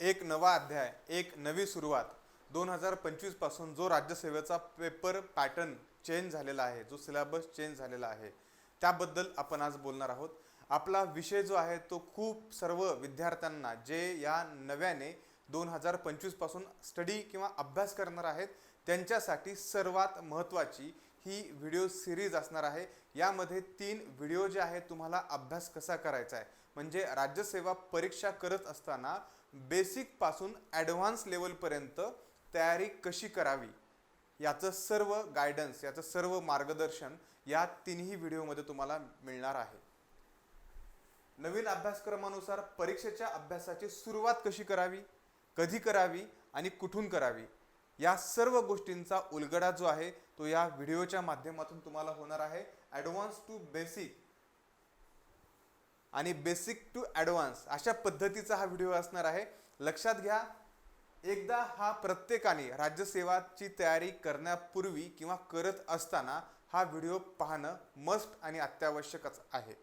एक नवा अध्याय एक नवी सुरुवात. दोन हजार पंचवीसपासून जो राज्यसेवेचा पेपर पॅटर्न चेंज झालेला आहे जो सिलेबस चेंज झालेला आहे त्याबद्दल आपण आज बोलणार आहोत. आपला विषय जो आहे तो खूप सर्व विद्यार्थ्यांना जे या नव्याने दोन हजार पंचवीसपासून स्टडी किंवा अभ्यास करणार आहेत त्यांच्यासाठी सर्वात महत्त्वाची ही व्हिडिओ सिरीज असणार आहे. यामध्ये तीन व्हिडिओ जे आहेत तुम्हाला अभ्यास कसा करायचा आहे? म्हणजे राज्यसेवा परीक्षा करत असताना बेसिकपासून ॲडव्हान्स लेवलपर्यंत तयारी कशी करावी? याचं सर्व गायडन्स याचं सर्व मार्गदर्शन या तिन्ही व्हिडिओमध्ये तुम्हाला मिळणार आहे. नवीन अभ्यासक्रमानुसार परीक्षेच्या अभ्यासाची सुरुवात कशी करावी कधी करावी आणि कुठून करावी या सर्व गोष्टींचा उलगडा जो आहे तो या व्हिडिओच्या माध्यमातून तुम्हाला होणार आहे. ॲडव्हान्स टू बेसिक आणि बेसिक टू ॲडव्हान्स अशा पद्धतीचा हा व्हिडिओ असणार आहे. लक्षात घ्या एकदा हा प्रत्येकाने राज्यसेवाची तयारी करण्यापूर्वी किंवा करत असताना हा व्हिडिओ पाहणं मस्ट आणि अत्यावश्यकच आहे.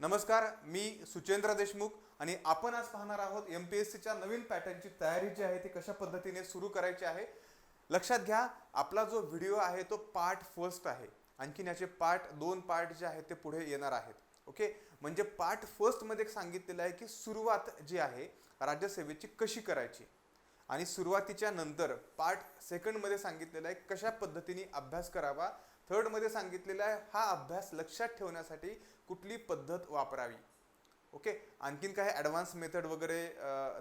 नमस्कार मी सुचेंद्र देशमुख आणि आपण आज पाहणार आहोत एम पी एस सीच्या नवीन पॅटर्नची तयारी जी आहे ती कशा पद्धतीने सुरू करायची आहे. लक्षात घ्या आपला जो व्हिडिओ आहे तो पार्ट फर्स्ट आहे. आणखीन याचे पार्ट दोन पार्ट जे आहेत ते पुढे येणार आहेत. ओके म्हणजे पार्ट फर्स्टमध्ये सांगितलेलं आहे की सुरुवात जी आहे राज्यसेवेची कशी करायची? आणि सुरुवातीच्या नंतर पार्ट सेकंडमध्ये सांगितलेलं आहे कशा पद्धतीने अभ्यास करावा? थर्डमध्ये सांगितलेला आहे हा अभ्यास लक्षात ठेवण्यासाठी कुठली पद्धत वापरावी? ओके आणखीन काही ॲडव्हान्स मेथड वगैरे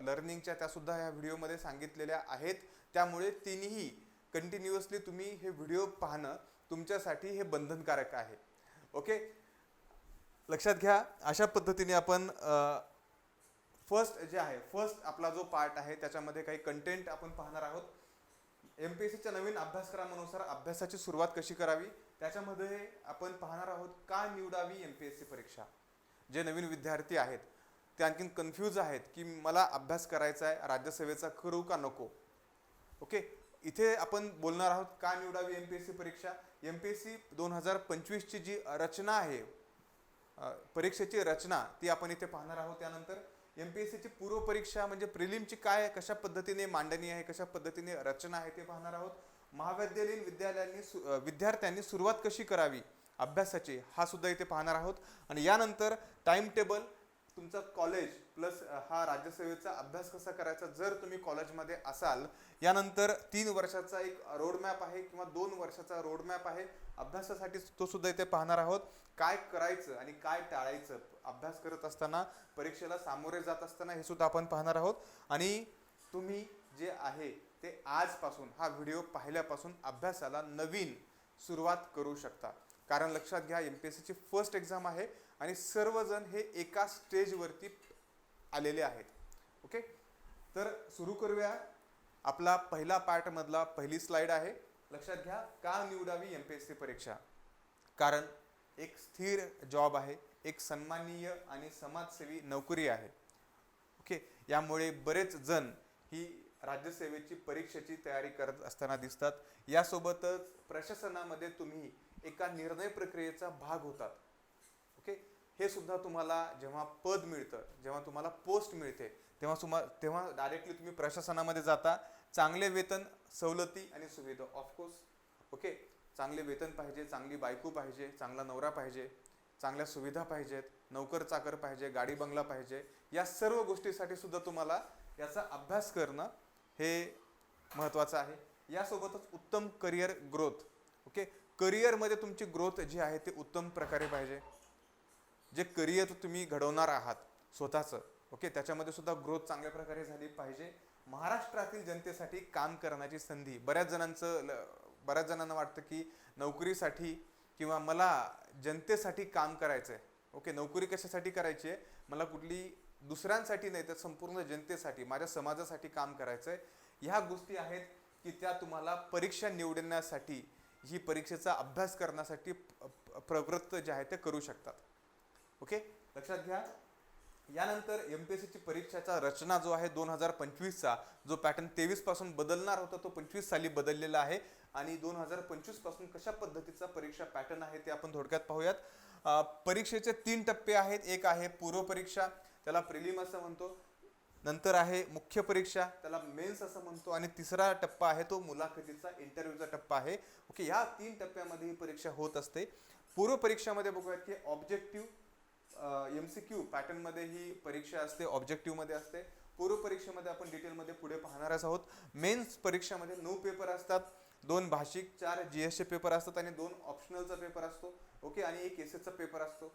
लर्निंगच्या त्यासुद्धा ह्या व्हिडिओमध्ये सांगितलेल्या आहेत. त्यामुळे तिन्ही कंटिन्युअसली तुम्ही हे व्हिडिओ पाहणं तुमच्यासाठी हे बंधनकारक आहे. ओके लक्षात घ्या अशा पद्धतीने आपण फर्स्ट जे आहे फर्स्ट आपला जो पार्ट आहे त्याच्यामध्ये काही कंटेंट आपण पाहणार आहोत. एम पी एस सीच्या नवीन अभ्यासक्रमानुसार अभ्यासाची सुरुवात कशी करावी? त्याच्यामध्ये आपण पाहणार आहोत का निवडावी एम पी एस सी परीक्षा? जे नवीन विद्यार्थी आहेत ते आणखीन कन्फ्यूज आहेत की मला अभ्यास करायचा आहे राज्यसेवेचा करू का नको? ओके इथे आपण बोलणार आहोत का निवडावी एम पी एस सी परीक्षा? एम पी एस सी दोन हजार पंचवीसची जी रचना आहे परीक्षेची रचना ती आपण इथे पाहणार आहोत त्यानंतर. एम पी एस सीची पूर्वपरीक्षा म्हणजे प्रिलिमची काय कशा पद्धतीने मांडणी आहे कशा पद्धतीने रचना आहे ते पाहणार आहोत. महाविद्यालयीन विद्यालयांनी सु- विद्यार्थ्यांनी सुरुवात कशी करावी अभ्यासाची हा सुद्धा इथे पाहणार आहोत. आणि यानंतर टाईम टेबल तुमचा कॉलेज प्लस हा राज्यसेवेचा अभ्यास कसा करायचा जर तुम्ही कॉलेजमध्ये असाल यानंतर तीन वर्षाचा एक रोडमॅप आहे किंवा दोन वर्षाचा रोडमॅप आहे. अभ्यासासाठी तो सुद्धा इथे पाहणार आहोत. काय करायचं आणि काय टाळायचं अभ्यास करत असताना परीक्षेला सामोरे जात असताना हे सुद्धा आपण पाहणार आहोत. आणि तुम्ही जे आहे ते आजपासून हा व्हिडिओ पाहिल्यापासून अभ्यासाला नवीन सुरुवात करू शकता. कारण लक्षात घ्या एम पी एस सीची फर्स्ट एक्झाम आहे. आणि सर्वजण हे एका स्टेजवरती आलेले आहेत. ओके? तर सुरू करूया. आपला पहिला पार्टमधला पहिली स्लाइड आहे. लक्षात घ्या का निवडावी एम पी एस सी परीक्षा? कारण एक स्थिर जॉब आहे एक सन्माननीय आणि समाजसेवी नोकरी आहे. ओके? यामुळे बरेच जण ही राज्यसेवेची परीक्षेची तयारी करत असताना दिसतात. यासोबतच प्रशासनामध्ये तुम्ही एका निर्णय प्रक्रियेचा भाग होतात. हे सुद्धा तुम्हाला जेव्हा पद मिळतं जेव्हा तुम्हाला पोस्ट मिळते तेव्हा तुम्हा तेव्हा डायरेक्टली तुम्ही प्रशासनामध्ये जाता. चांगले वेतन सवलती आणि सुविधा ऑफकोर्स ओके चांगले वेतन पाहिजे चांगली बायको पाहिजे चांगला नवरा पाहिजे चांगल्या सुविधा पाहिजेत नोकर चाकर पाहिजे गाडी बंगला पाहिजे या सर्व गोष्टीसाठी सुद्धा तुम्हाला याचा अभ्यास करणं हे महत्त्वाचं आहे. यासोबतच उत्तम करिअर ग्रोथ ओके करिअरमध्ये तुमची ग्रोथ जी आहे ती उत्तम प्रकारे पाहिजे. जे करिअर तुम्ही घडवणार आहात स्वतःचं ओके त्याच्यामध्ये सुद्धा ग्रोथ चांगल्या प्रकारे झाली पाहिजे. महाराष्ट्रातील जनतेसाठी काम करण्याची संधी बऱ्याच जणांचं ल- बऱ्याच जणांना वाटतं की नोकरीसाठी किंवा मला जनतेसाठी काम करायचं आहे ओके नोकरी कशासाठी करायची? आहे मला कुठली दुसऱ्यांसाठी नाही तर संपूर्ण जनतेसाठी माझ्या समाजासाठी काम करायचं आहे ह्या गोष्टी आहेत की त्या तुम्हाला परीक्षा निवडण्यासाठी ही परीक्षेचा अभ्यास करण्यासाठी प्रवृत्त जे आहे ते करू शकतात. ओके? लक्षात घ्या. यानंतर एम पी एस सीची परीक्षाचा रचना जो आहे दोन हजार पंचवीसचा जो पॅटर्न तेवीसपासून बदलणार होता तो पंचवीस साली बदललेला आहे. आणि दोन हजार पंचवीसपासून कशा पद्धतीचा परीक्षा पॅटर्न आहे ते आपण थोडक्यात पाहूयात. परीक्षेचे तीन टप्पे आहेत. एक आहे पूर्व परीक्षा त्याला प्रिलिम असं म्हणतो. नंतर आहे मुख्य परीक्षा त्याला मेन्स असं म्हणतो. आणि तिसरा टप्पा आहे तो मुलाखतीचा इंटरव्ह्यूचा टप्पा आहे. ओके या तीन टप्प्यामध्ये ही परीक्षा होत असते. पूर्व परीक्षामध्ये बघूयात की ऑब्जेक्टिव्ह एम सी क्यू पॅटर्नमध्ये ही परीक्षा असते ऑब्जेक्टिव्हमध्ये असते. पूर्व परीक्षेमध्ये आपण डिटेलमध्ये पुढे पाहणारच आहोत. मेन्स परीक्षामध्ये नऊ पेपर असतात दोन भाषिक चार जी एसचे पेपर असतात आणि दोन ऑप्शनलचा पेपर असतो. ओके आणि एक एस चा पेपर असतो.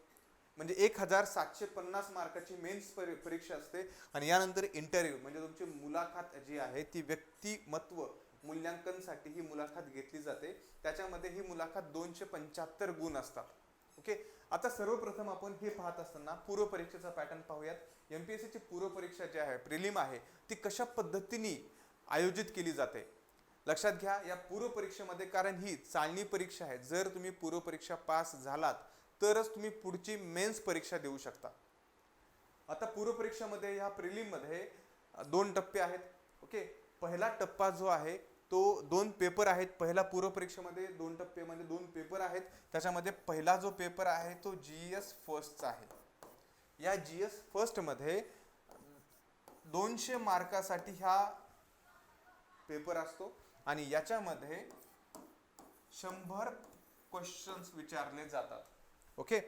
म्हणजे एक हजार सातशे पन्नास मार्काची मेन्स परीक्षा असते. आणि यानंतर इंटरव्ह्यू म्हणजे तुमची मुलाखत जी आहे ती व्यक्तिमत्व मूल्यांकनसाठी ही मुलाखत घेतली जाते. त्याच्यामध्ये ही मुलाखत दोनशे पंच्याहत्तर गुण असतात. ओके? आता सर्वप्रथम आपण हे पाहत असताना पूर्व परीक्षेचा पॅटर्न पाहूयात एमपीएससी ची पूर्व परीक्षा जी आहे प्रिलिम आहे ती कशा पद्धतीने आयोजित केली जाते? लक्षात घ्या या पूर्व परीक्षेमध्ये कारण ही चालणी परीक्षा आहे. जर तुम्ही पूर्व परीक्षा पास झालात तरच तुम्ही पुढची मेन्स परीक्षा देऊ शकता. आता पूर्व परीक्षामध्ये ह्या प्रिलिममध्ये दोन टप्पे आहेत. ओके? पहिला टप्पा जो आहे तो दोन पेपर आहेत. पहिला पूर्वपरीक्षेमध्ये दोन टप्प्यामध्ये दोन पेपर आहेत. त्याच्यामध्ये पहिला जो पेपर आहे तो जी एस फर्स्टचा आहे. या जी एस फर्स्टमध्ये दोनशे मार्कासाठी हा पेपर असतो आणि याच्यामध्ये शंभर क्वेश्चन्स विचारले जातात. ओके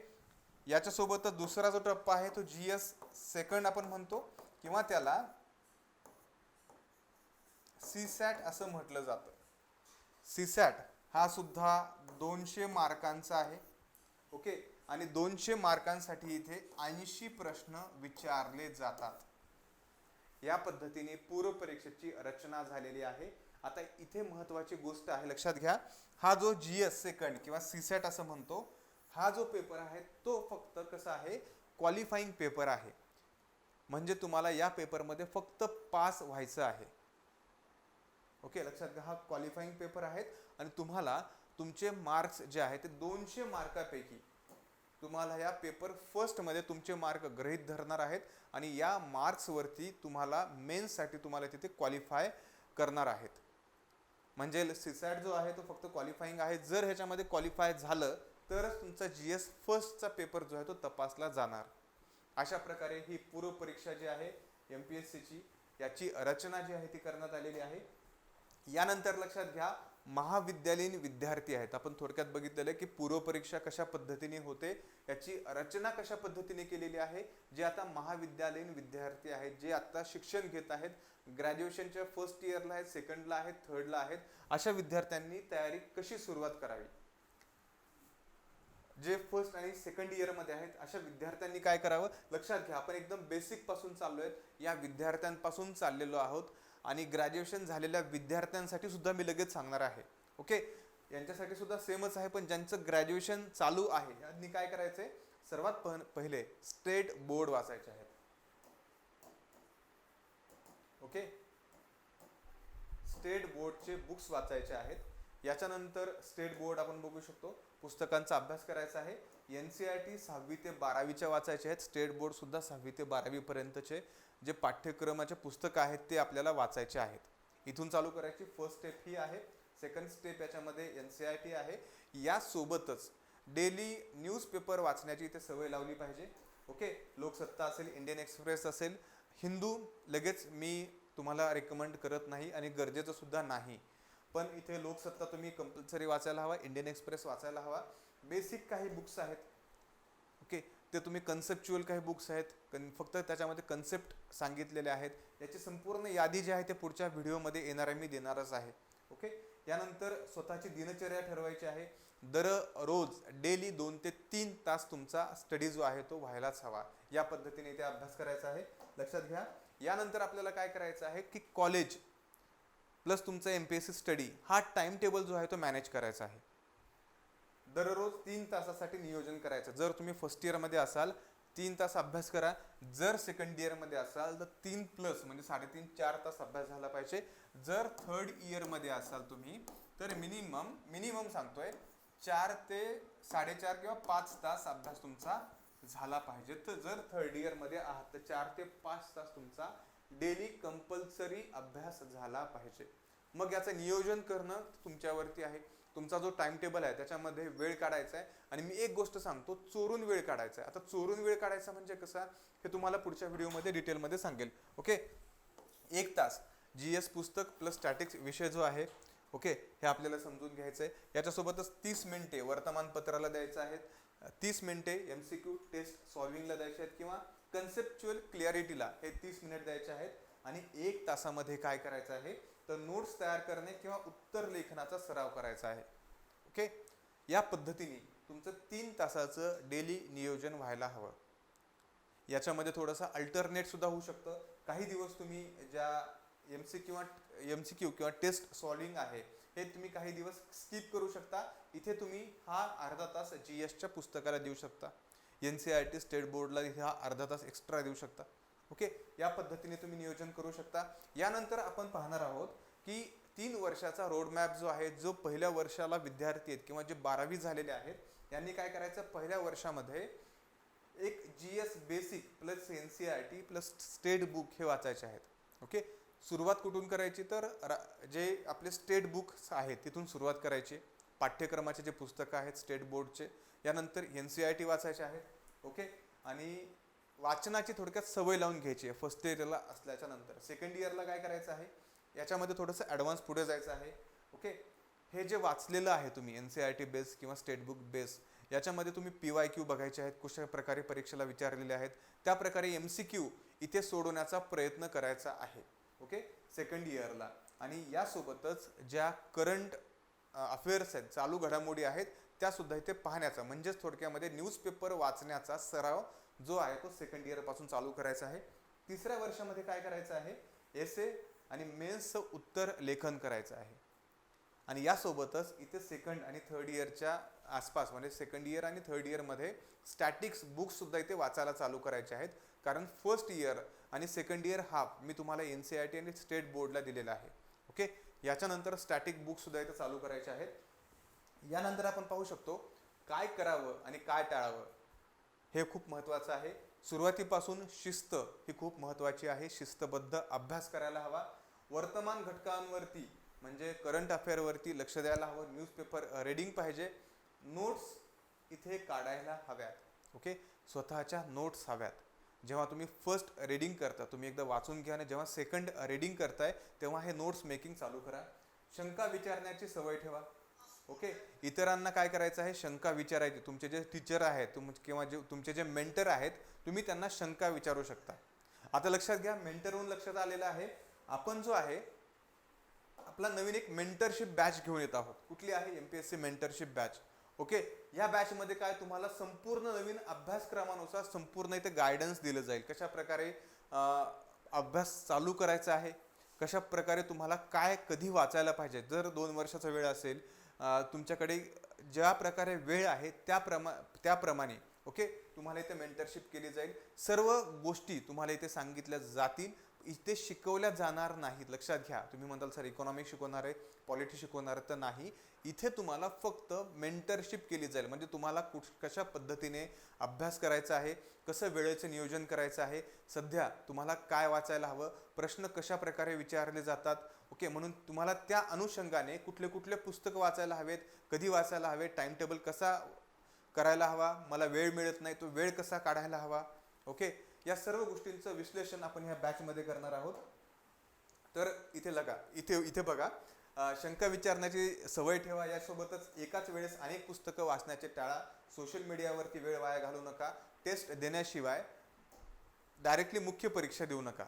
याच्यासोबतच दुसरा जो टप्पा आहे तो जी एस सेकंड आपण म्हणतो किंवा त्याला सीसॅट असं म्हटलं जातं. सीसॅट हा सुद्धा दोनशे मार्कांचा आहे. ओके? आणि दोनशे मार्कांसाठी इथे ऐंशी प्रश्न विचारले जातात. या पद्धतीने पूर्व परीक्षेची रचना झालेली आहे. आता इथे महत्त्वाची गोष्ट आहे लक्षात घ्या. हा जो जी एस सेकंड किंवा सीसॅट असं म्हणतो हा जो पेपर आहे तो फक्त कसा आहे? क्वालिफाईंग पेपर आहे. म्हणजे तुम्हाला या पेपरमध्ये फक्त पास व्हायचं आहे. ओके लक्षात घ्या हा क्वालिफाईंग पेपर आहेत आणि तुम्हाला तुमचे मार्क्स जे आहेत ते दोनशे मार्कापैकी तुम्हाला या पेपर फर्स्टमध्ये तुमचे मार्क ग्रहीत धरणार आहेत आणि या मार्क्सवरती तुम्हाला मेन्ससाठी तुम्हाला तिथे क्वालिफाय करणार आहेत. म्हणजे सीसॅट जो आहे तो फक्त क्वालिफाईंग आहे. जर ह्याच्यामध्ये क्वालिफाय झालं तरच तुमचा जी एस फर्स्टचा पेपर जो आहे तो तपासला जाणार. अशा प्रकारे ही पूर्वपरीक्षा जी आहे एम पी एस सीची याची रचना जी आहे ती करण्यात आलेली आहे. यानंतर लक्षात घ्या महाविद्यालयीन विद्यार्थी आहेत. आपण थोडक्यात बघितलेलं आहे की पूर्व परीक्षा कशा पद्धतीने होते याची रचना कशा पद्धतीने केलेली आहे जे आता महाविद्यालयीन विद्यार्थी आहेत जे आता शिक्षण घेत आहेत ग्रॅज्युएशनच्या फर्स्ट इयरला आहेत सेकंडला आहेत थर्डला आहेत अशा विद्यार्थ्यांनी तयारी कशी सुरुवात करावी? जे फर्स्ट आणि सेकंड इयरमध्ये आहेत अशा विद्यार्थ्यांनी काय करावं? लक्षात घ्या आपण एकदम बेसिकपासून आहे या विद्यार्थ्यांपासून चाललेलो आहोत. आणि ग्रॅज्युएशन झालेल्या विद्यार्थ्यांसाठी सुद्धा मी लगेच सांगणार आहे. ओके यांच्यासाठी सुद्धा सेमच आहे पण ज्यांचं ग्रॅज्युएशन चालू आहे यांनी काय करायचंय? सर्वात पह- पहिले स्टेट बोर्ड वाचायचे आहेत. ओके स्टेट बोर्डचे बुक्स वाचायचे आहेत. याच्यानंतर स्टेट बोर्ड आपण बघू शकतो. पुस्तकांचा अभ्यास करायचा आहे. एन सी आर टी सहावी ते बारावीच्या वाचायचे आहेत. स्टेट बोर्डसुद्धा सहावी ते बारावीपर्यंतचे जे पाठ्यक्रमाचे पुस्तकं आहेत ते आपल्याला वाचायचे आहेत. इथून चालू करायची फर्स्ट स्टेप ही आहे. सेकंड स्टेप याच्यामध्ये एन सी आर टी आहे. यासोबतच डेली न्यूजपेपर वाचण्याची इथे सवय लावली पाहिजे. ओके? लोकसत्ता असेल इंडियन एक्सप्रेस असेल हिंदू लगेच मी तुम्हाला रेकमेंड करत नाही आणि गरजेचं सुद्धा नाही. पण इथे लोकसत्ता तुम्ही कंपल्सरी वाचायला हवा इंडियन एक्सप्रेस वाचायला हवा. बेसिक काही बुक्स आहेत. ओके ते तुम्ही कन्सेप्च्युअल काही बुक्स आहेत. कन फक्त त्याच्यामध्ये कन्सेप्ट सांगितलेले आहेत. याची संपूर्ण यादी जी आहे ते पुढच्या व्हिडिओमध्ये येणार आहे. मी देणारच आहे. ओके यानंतर स्वतःची दिनचर्या ठरवायची आहे. दर रोज डेली दोन ते तीन तास तुमचा स्टडी जो आहे तो व्हायलाच हवा. या पद्धतीने इथे अभ्यास करायचा आहे. लक्षात घ्या. यानंतर आपल्याला काय करायचं आहे की कॉलेज प्लस तुमचा M P S C study हा टाइम टेबल जो आहे तो मॅनेज करायचा आहे. दररोज तीन तासासाठी नियोजन करायचं. जर तुम्ही फर्स्ट इयरमध्ये असाल तीन तास अभ्यास करा. जर सेकंड इयरमध्ये असाल तर तीन प्लस म्हणजे साडेतीन चार तास अभ्यास झाला पाहिजे. जर थर्ड इयरमध्ये असाल तुम्ही तर मिनिमम मिनिमम सांगतोय चार ते साडेचार किंवा पाच तास अभ्यास तुमचा झाला पाहिजे. तर जर थर्ड इयरमध्ये आहात तर चार ते पाच तास तुमचा डेली कंपल्सरी अभ्यास झाला पाहिजे. मग याचं नियोजन करणं तुमच्यावरती आहे. तुमचा जो टाइम टेबल आहे त्याच्यामध्ये वेळ काढायचा आहे. आणि मी एक गोष्ट सांगतो चोरून वेळ काढायचा आहे. आता चोरून वेळ काढायचा म्हणजे कसा हे तुम्हाला पुढच्या व्हिडिओमध्ये डिटेलमध्ये सांगेल. ओके एक तास जी एस पुस्तक प्लस स्टॅटिक्स विषय जो आहे ओके हे आपल्याला समजून घ्यायचं आहे. याच्यासोबतच तीस मिनिटे वर्तमानपत्राला द्यायचं आहेत. तीस मिनिटे एम सी क्यू टेस्ट सॉल्विंगला द्यायचे आहेत किंवा कन्सेप्च्युअल क्लिअरिटीला हे तीस मिनिट द्यायचे आहेत. आणि एक तासामध्ये काय करायचं आहे? तर नोट्स तयार करणे किंवा उत्तर लेखनाचा सराव करायचा आहे. ओके या पद्धतीने तुमचं तीन तासाचं डेली नियोजन व्हायला हवं. याच्यामध्ये थोडंसं अल्टरनेटसुद्धा होऊ शकतं. काही दिवस तुम्ही ज्या एम सी किंवा एम सी क्यू किंवा टेस्ट सॉल्विंग आहे हे तुम्ही काही दिवस स्किप करू शकता. इथे तुम्ही हा अर्धा तास जी एसच्या पुस्तकाला देऊ शकता. N C I T state बोर्डला ह्या हा अर्धा तास एक्स्ट्रा देऊ शकता. ओके या पद्धतीने तुम्ही नियोजन करू शकता. यानंतर आपण पाहणार आहोत की तीन वर्षाचा रोडमॅप जो आहे जो पहिल्या वर्षाला विद्यार्थी आहेत किंवा जे बारावी झालेले आहेत यांनी काय करायचं? पहिल्या वर्षामध्ये एक G S basic plus N C I T plus state book हे वाचायचे आहेत. ओके सुरुवात कुठून करायची? तर रा- जे आपले स्टेट बुक्स आहेत तिथून सुरुवात करायची. पाठ्यक्रमाचे जे पुस्तकं आहेत स्टेट बोर्डचे यानंतर एन सी आय टी वाचायचे आहेत ओके? आणि वाचनाची थोडक्यात सवय लावून घ्यायची आहे फर्स्ट इयरला असल्याच्या नंतर. सेकंड इयरला काय करायचं आहे? याच्यामध्ये थोडंसं ॲडव्हान्स पुढे जायचं आहे ओके? हे जे वाचलेलं आहे तुम्ही N C I T base किंवा स्टेट बुक बेस याच्यामध्ये तुम्ही पी वाय क्यू बघायचे आहेत कुशा प्रकारे परीक्षेला विचारलेले आहेत त्या प्रकारे एम सी क्यू इथे सोडवण्याचा प्रयत्न करायचा आहे ओके? सेकंड इयरला आणि यासोबतच ज्या करंट अफेअर्स आहेत चालू घडामोडी आहेत त्यासुद्धा इथे पाहण्याचा म्हणजेच थोडक्यामध्ये न्यूजपेपर वाचण्याचा सराव जो आहे तो सेकंड इयरपासून चालू करायचा आहे. तिसऱ्या वर्षामध्ये काय करायचं आहे? एसे आणि मेन्सचं उत्तर लेखन करायचं आहे. आणि यासोबतच इथे सेकंड आणि थर्ड इयरच्या आसपास म्हणजे सेकंड इयर आणि थर्ड इयरमध्ये स्टॅटिक्स बुक्ससुद्धा इथे वाचायला चालू करायचे आहेत. कारण फर्स्ट इयर आणि सेकंड इयर हाफ मी तुम्हाला एन सी आय टी आणि स्टेट बोर्डला दिलेला आहे. ओके याच्यानंतर स्टॅटिक बुकसुद्धा इथे चालू करायचे आहेत. यानंतर आपण पाहू शकतो काय करावं आणि काय टाळावं हे खूप महत्त्वाचं आहे. सुरुवातीपासून शिस्त ही खूप महत्त्वाची आहे. शिस्तबद्ध अभ्यास करायला हवा. वर्तमान घटकांवरती म्हणजे करंट अफेअरवरती लक्ष द्यायला हवं. न्यूजपेपर रीडिंग पाहिजे. नोट्स इथे काढायला हव्यात. ओके स्वतःच्या नोट्स हव्यात. जेव्हा तुम्ही फर्स्ट रीडिंग करता तुम्ही एकदा वाचून घ्या आणि जेव्हा सेकंड रीडिंग करताय तेव्हा हे नोट्स मेकिंग चालू करा. शंका विचारण्याची सवय ठेवा. ओके? इतरांना काय करायचं आहे? शंका विचारायची. तुमचे जे टीचर आहेत तुम किंवा जे तुमचे जे मेंटर आहेत तुम्ही त्यांना शंका विचारू शकता. आता लक्षात घ्या मेंटरहून लक्षात आलेलं आहे. आपण जो आहे आपला नवीन एक मेंटरशिप बॅच घेऊन येत आहोत. कुठली आहे? M P S C mentorship batch okay? या बॅचमध्ये काय? तुम्हाला संपूर्ण नवीन अभ्यासक्रमानुसार संपूर्ण इथे गायडन्स दिलं जाईल. कशा प्रकारे अभ्यास चालू करायचा आहे? कशा प्रकारे तुम्हाला काय कधी वाचायला पाहिजे? जर दोन वर्षाचा वेळ असेल तुमच्याकडे ज्या प्रकारे वेळ आहे त्या प्रमा त्याप्रमाणे ओके? तुम्हाला इथे मेंटरशिप केली जाईल. सर्व गोष्टी तुम्हाला इथे सांगितल्या जातील. इथे शिकवल्या जाणार नाहीत. लक्षात घ्या. तुम्ही म्हणताल सर इकॉनॉमिक शिकवणार आहे पॉलिटी शिकवणार आहे तर नाही. इथे तुम्हाला फक्त मेंटरशिप केली जाईल. म्हणजे तुम्हाला कुठ कशा पद्धतीने अभ्यास करायचा आहे कसं वेळेचं नियोजन करायचं आहे सध्या तुम्हाला काय वाचायला हवं प्रश्न कशा प्रकारे विचारले जातात ओके म्हणून तुम्हाला त्या अनुषंगाने कुठले कुठले पुस्तकं वाचायला हवेत कधी वाचायला हवे टाइम टेबल कसा करायला हवा मला वेळ मिळत नाही तो वेळ कसा काढायला हवा ओके? या सर्व गोष्टींचं विश्लेषण आपण ह्या बॅचमध्ये करणार आहोत. तर इथे लगा इथे इथे बघा शंका विचारण्याची सवय ठेवा यासोबतच एकाच वेळेस अनेक पुस्तकं वाचण्याचे टाळा सोशल मीडियावरती वेळ वाया घालू नका टेस्ट देण्याशिवाय डायरेक्टली मुख्य परीक्षा देऊ नका.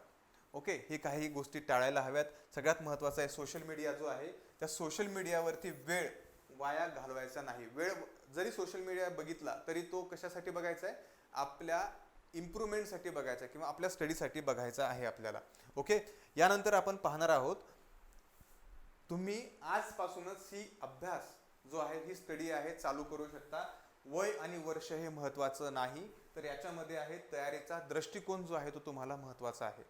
ओके हे काही गोष्टी टाळायला हव्यात. सगळ्यात महत्त्वाचं आहे सोशल मीडिया जो आहे त्या सोशल मीडियावरती वेळ वाया घालवायचा नाही. वेळ जरी सोशल मीडिया बघितला तरी तो कशासाठी बघायचा आहे? आपल्या इम्प्रूव्हमेंटसाठी बघायचा आहे किंवा आपल्या स्टडीसाठी बघायचा आहे आपल्याला. ओके? यानंतर आपण पाहणार आहोत तुम्ही आजपासूनच ही अभ्यास जो आहे ही स्टडी आहे चालू करू शकता. वय आणि वर्ष हे महत्त्वाचं नाही तर याच्यामध्ये आहे तयारीचा दृष्टिकोन जो आहे तो तुम्हाला महत्त्वाचा आहे.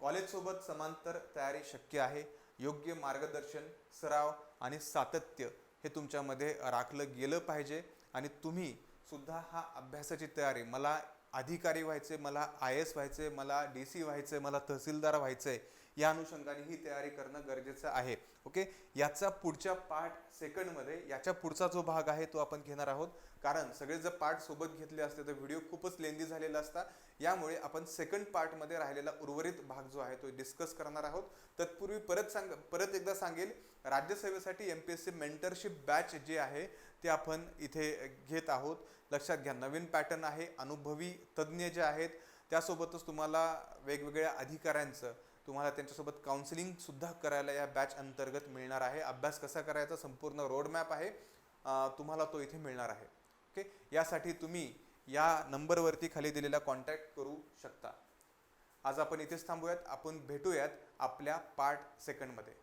कॉलेजसोबत समांतर तयारी शक्य आहे. योग्य मार्गदर्शन सराव आणि सातत्य हे तुमच्यामध्ये राखलं गेलं पाहिजे. आणि तुम्ही सुद्धा हा अभ्यासाची तयारी मला अधिकारी व्हायचे मला आय एस व्हायचे मला डी सी व्हायचे मला तहसीलदार व्हायचंय या अनुषंगाने ही तयारी करणं गरजेचं आहे. ओके याचा पुढच्या पार्ट सेकंडमध्ये याच्या पुढचा जो भाग आहे तो आपण घेणार आहोत. कारण सगळे जर पार्ट सोबत घेतले असते तर व्हिडिओ खूपच लेंदी झालेला असता. यामुळे आपण सेकंड पार्टमध्ये राहिलेला उर्वरित भाग जो आहे तो डिस्कस करणार आहोत. तत्पूर्वी परत सांग परत एकदा सांगेल राज्यसेवेसाठी M P S C mentorship batch जे आहे ते आपण इथे घेत आहोत. लक्षात घ्या नवीन पॅटर्न आहे. अनुभवी तज्ज्ञ जे आहेत त्यासोबतच तुम्हाला वेगवेगळ्या अधिकाऱ्यांचं तुम्हाला त्यांच्यासोबत काउन्सिलिंगसुद्धा करायला या बॅच अंतर्गत मिळणार आहे. अभ्यास कसा करायचा संपूर्ण रोडमॅप आहे. तुम्हाला तो इथे मिळणार आहे. ओके यासाठी तुम्ही या नंबरवरती खाली दिलेला कॉन्टॅक्ट करू शकता. आज आपण इथेच थांबूयात. आपण भेटूयात आपल्या पार्ट सेकंडमध्ये